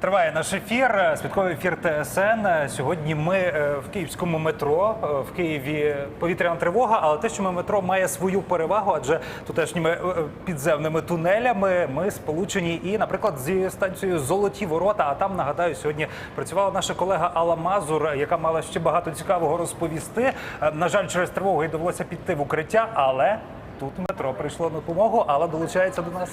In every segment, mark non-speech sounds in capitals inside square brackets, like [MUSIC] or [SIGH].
Триває наш ефір, святковий ефір ТСН. Сьогодні ми е, в київському метро. Е, В Києві повітряна тривога, але те, що ми метро має свою перевагу, адже тутешніми е, підземними тунелями ми сполучені і, наприклад, зі станцією Золоті ворота. А там нагадаю, сьогодні працювала наша колега Алла Мазур, яка мала ще багато цікавого розповісти. Е, На жаль, через тривогу їй довелося піти в укриття, але тут метро прийшло на допомогу. Алла долучається до нас.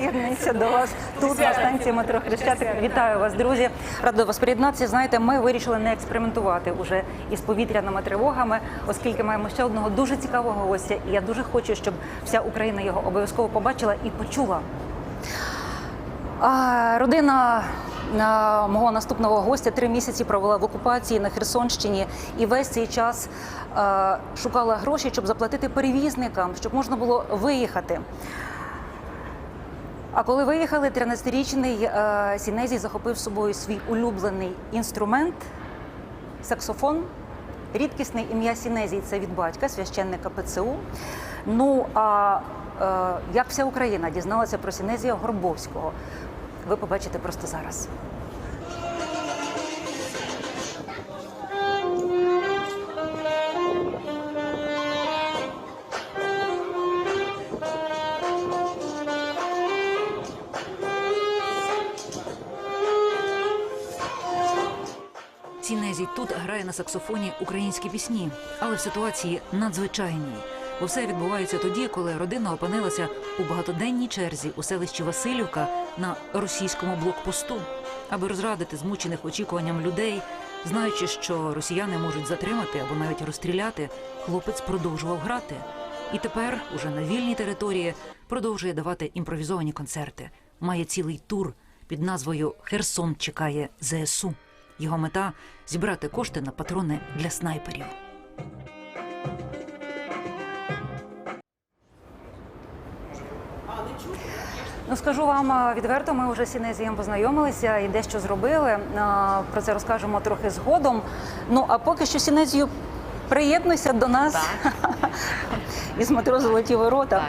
Приєднуюся до вас тут на станції метро Хрещатик. Вітаю вас, друзі. Рада до вас приєднатися. Знаєте, ми вирішили не експериментувати уже із повітряними тривогами, оскільки маємо ще одного дуже цікавого гостя. І я дуже хочу, щоб вся Україна його обов'язково побачила і почула. А, родина а, мого наступного гостя три місяці провела в окупації на Херсонщині і весь цей час а, шукала гроші, щоб заплатити перевізникам, щоб можна було виїхати. А коли виїхали, 13-річний е, Сінезій захопив з собою свій улюблений інструмент саксофон. Рідкісне ім'я Сінезій це від батька, священника ПЦУ. Ну а е, як вся Україна дізналася про Сінезія Горбовського, ви побачите просто зараз. На саксофоні українські пісні, але в ситуації надзвичайній. Бо все відбувається тоді, коли родина опинилася у багатоденній черзі у селищі Васильівка на російському блокпосту, аби розрадити змучених очікуванням людей, знаючи, що росіяни можуть затримати або навіть розстріляти, хлопець продовжував грати. І тепер, уже на вільній території, продовжує давати імпровізовані концерти. Має цілий тур під назвою Херсон чекає ЗСУ. Його мета зібрати кошти на патрони для снайперів. Ну скажу вам відверто, ми вже з Сінезієм познайомилися і дещо зробили. Про це розкажемо трохи згодом. Ну а поки що Сінезію приєднуйся до нас [LAUGHS] із метро Золоті Ворота.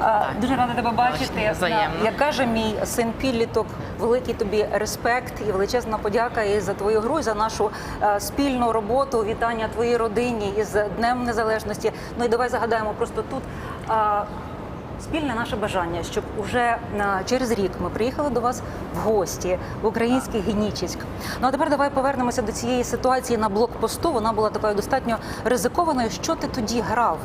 А, Дуже рада тебе бачити. взаємно. Як каже мій син підліток, великий тобі респект і величезна подяка і за твою гру, і за нашу е, спільну роботу. Вітання твоїй родині із Днем Незалежності. Ну і давай загадаємо просто тут. а, Спільне наше бажання, щоб уже е, через рік ми приїхали до вас в гості в український Генічеськ. Ну а тепер давай повернемося до цієї ситуації на блокпосту. Вона була такою достатньо ризикованою. Що ти тоді грав?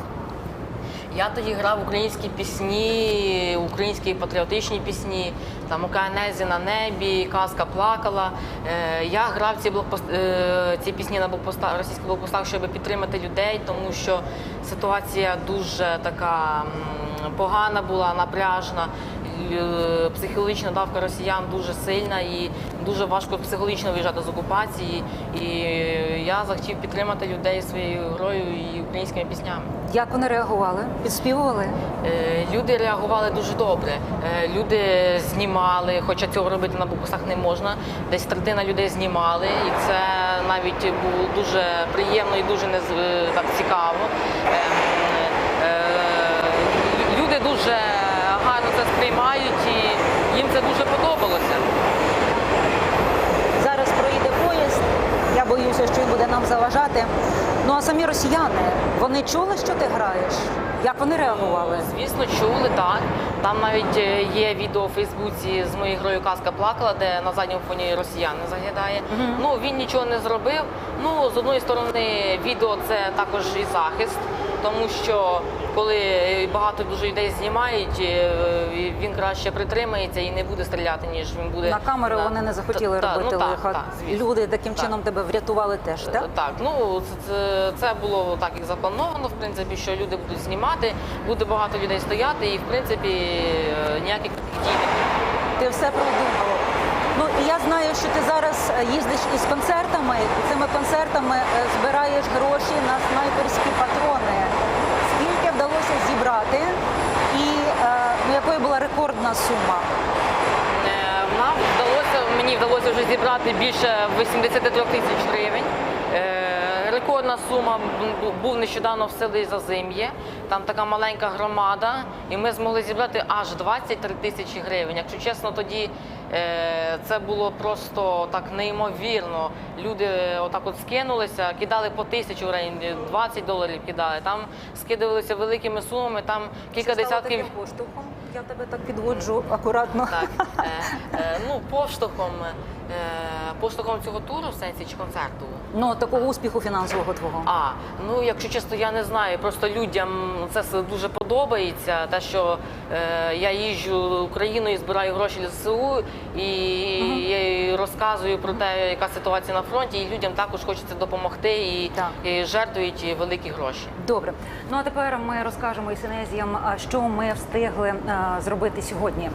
Я тоді грав українські пісні, українські патріотичні пісні, там «Океанезі на небі, казка плакала. Е, я грав ці блокпост... е, ці пісні на блокпостах, російських блокпостах, щоб підтримати людей, тому що ситуація дуже така погана була, напряжна. Е, Психологічна давка росіян дуже сильна і дуже важко психологічно виїжджати з окупації. І я захотів підтримати людей своєю грою і українськими піснями. Як вони реагували? Підспівували? Е, Люди реагували дуже добре. Е, Люди знімали, хоча цього робити на букусах не можна. Десь третина людей знімали, і це навіть було дуже приємно і дуже нез- е, так цікаво. Ем, е, Люди дуже гарно це сприймають і їм це дуже подобалося. Зараз проїде поїзд. Я боюся, що він буде нам заважати. Ну а самі росіяни вони чули, що ти граєш? Як вони реагували? Звісно, чули так. Там навіть е, є відео у Фейсбуці з моєю грою Казка плакала, де на задньому фоні росіяни заглядає. Ну він нічого не зробив. Ну з одної сторони, відео це також і захист, тому що коли багато дуже людей знімають, е, він краще притримається і не буде стріляти, ніж він буде На камеру вони не захотіли Та- робити ну, лиха. так. Люди таким Так. чином тебе врятували теж, так? Так, ну це, було так і заплановано, в принципі, що люди будуть знімати, буде багато людей стояти, і в принципі е, ніяких дій не буде. Ти все продумав. Ну і я знаю, що ти зараз е, їздиш із концертами, і цими концертами е, збираєш гроші на снайперські патрони. Зібрати, і е, ну, якою була рекордна сума? Е, Нам вдалося, мені вдалося вже зібрати більше 83 тисяч гривень. Е, Рекордна сума був нещодавно в селі Зазим'є. Там така маленька громада, і ми змогли зібрати аж 23 тисячі гривень. Якщо чесно, тоді Це було просто так неймовірно. Люди отак от скинулися, кидали по тисячу гривень, 20 доларів кидали. Там скидувалися великими сумами, там кілька Це стало десятків. таким поштовхом. Я тебе так підводжу акуратно. Так, [LAUGHS] е, е, ну поштовхом, е, поштовхом цього туру в сенсі чи концерту. Ну такого успіху фінансового твого. А ну якщо чесно, я не знаю. Просто людям це все дуже подобається. Те, що е, я їжджу Україною, збираю гроші для ЗСУ і, і розказую про те, яка ситуація на фронті, і людям також хочеться допомогти і, Так. і жертвують великі гроші. Добре. Ну а тепер ми розкажемо ісенезіям, а, що ми встигли а, зробити сьогодні.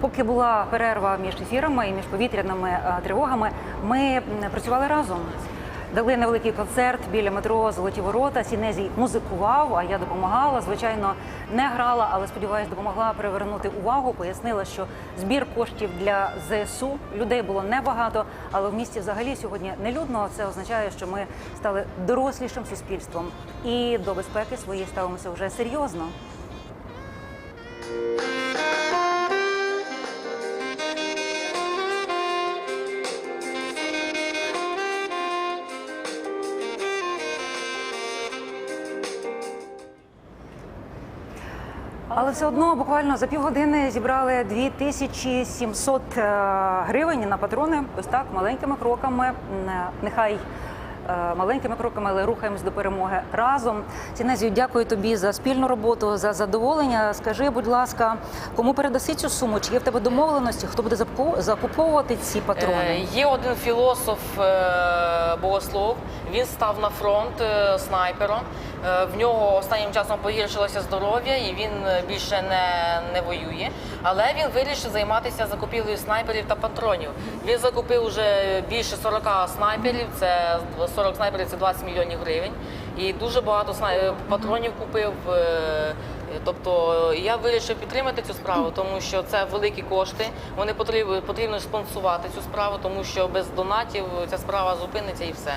Поки була перерва між ефірами і між повітряними тривогами, ми працювали разом. Дали невеликий концерт біля метро Золоті Ворота. Сінезій музикував, а я допомагала. Звичайно, не грала, але сподіваюся, допомогла привернути увагу. Пояснила, що збір коштів для ЗСУ людей було небагато, але в місті взагалі сьогодні нелюдно. Це означає, що ми стали дорослішим суспільством і до безпеки своєї ставимося вже серйозно. Але все одно буквально за півгодини зібрали 2700 е, гривень на патрони. Ось так маленькими кроками. Е, Нехай е, маленькими кроками, але рухаємось до перемоги разом. Сінезію, дякую тобі за спільну роботу, за задоволення. Скажи, будь ласка, кому передаси цю суму? Чи є в тебе домовленості? Хто буде закуповувати ці Е, патрони? Є один філософ е, богослов. Він став на фронт е, снайпером. Е, В нього останнім часом погіршилося здоров'я, і він е, більше не, не воює. Але він вирішив займатися закупівлею снайперів та патронів. Він закупив вже більше 40 снайперів. Це 40 снайперів це 20 мільйонів гривень. І дуже багато снай- патронів купив. Тобто я вирішив підтримати цю справу, тому що це великі кошти. Вони потрібно потрібно спонсувати цю справу, тому що без донатів ця справа зупиниться і все.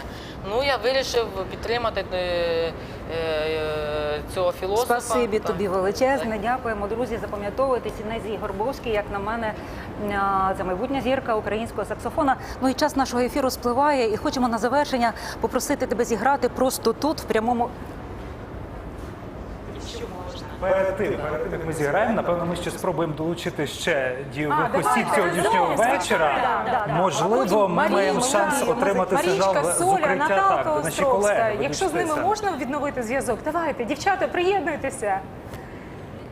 Ну я вирішив підтримати е, е, цього філософа. Спасибі Так. тобі величезне. Дякуємо, друзі. Запам'ятовуйте Сінезій Горбовський, як на мене, це майбутня зірка українського саксофона. Ну і час нашого ефіру спливає, і хочемо на завершення попросити тебе зіграти просто тут, в прямому. Перед тим, перед тим, як ми зіграємо, напевно, ми ще спробуємо долучити ще дійових А, осіб сьогоднішнього вечора. Можливо, ми маємо шанс отримати сигнал з укриття. Так, наші колеги. Якщо з ними можна відновити зв'язок, давайте, дівчата, приєднуйтеся.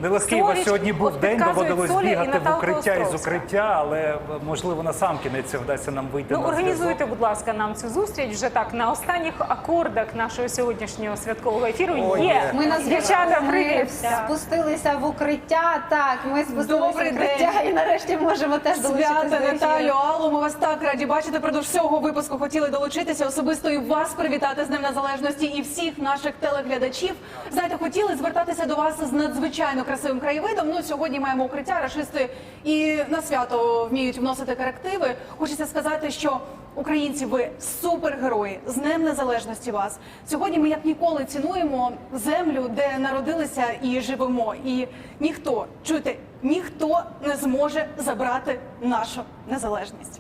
Нелегкий у вас сьогодні був от день, доводилось бігати в укриття із Островська. укриття, але можливо на сам кінець вдасться нам вийти Ну, на організуйте, будь ласка, нам цю зустріч вже так на останніх акордах нашого сьогоднішнього святкового ефіру. Є. Ми на Дівчата, ми спустилися в укриття. Так, ми спустилися Добрий в укриття і нарешті можемо теж долучитися Свята. Наталю, Алло, ми вас так раді бачити. Продовж всього випуску хотіли долучитися особисто і вас привітати з Днем Незалежності і всіх наших телеглядачів. Знаєте, хотіли звертатися до вас з надзвичайно красивим краєвидом. Ну сьогодні маємо укриття, рашисти і на свято вміють вносити корективи. Хочеться сказати, що українці, ви супергерої з Днем Незалежності вас. Сьогодні ми як ніколи цінуємо землю, де народилися і живемо. І ніхто чуєте, ніхто не зможе забрати нашу незалежність.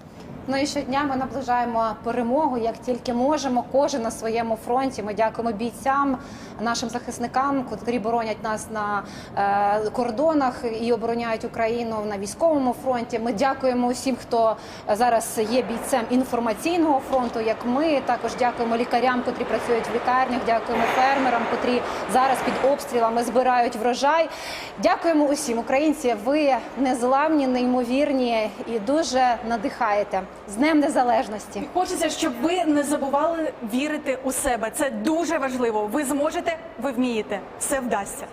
Ну і щодня ми наближаємо перемогу, як тільки можемо. Кожен на своєму фронті. Ми дякуємо бійцям, нашим захисникам, котрі боронять нас на е, кордонах і обороняють Україну на військовому фронті. Ми дякуємо усім, хто зараз є бійцем інформаційного фронту, як ми. Також дякуємо лікарям, котрі працюють в лікарнях. Дякуємо фермерам, котрі зараз під обстрілами збирають врожай. Дякуємо усім, українці. Ви незламні, неймовірні і дуже надихаєте з Днем Незалежності. Хочеться, щоб ви не забували вірити у себе. Це дуже важливо. Ви зможете, ви вмієте. Все вдасться.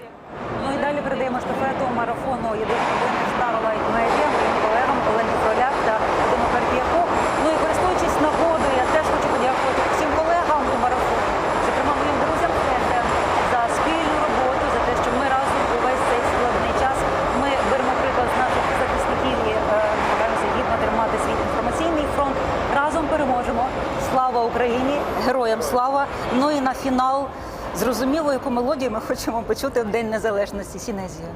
Ну і далі передаємо штафету марафону єдиних новин Starlight Media моїм колегам Олені Фроляк та Вадиму Карп'яку. Ну і користуючись нагодою, я теж хочу подякувати всім колегам у марафоні, зокрема моїм друзям ФЕТЕ, за спільну роботу, за те, що ми разом увесь цей складний час ми беремо приклад з наших захисників і е, намагаємося гідно тримати свій інформаційний фронт. Разом переможемо. Слава Україні! Героям слава! Ну і на фінал. Зрозуміло, яку мелодію ми хочемо почути в День Незалежності Сінезію.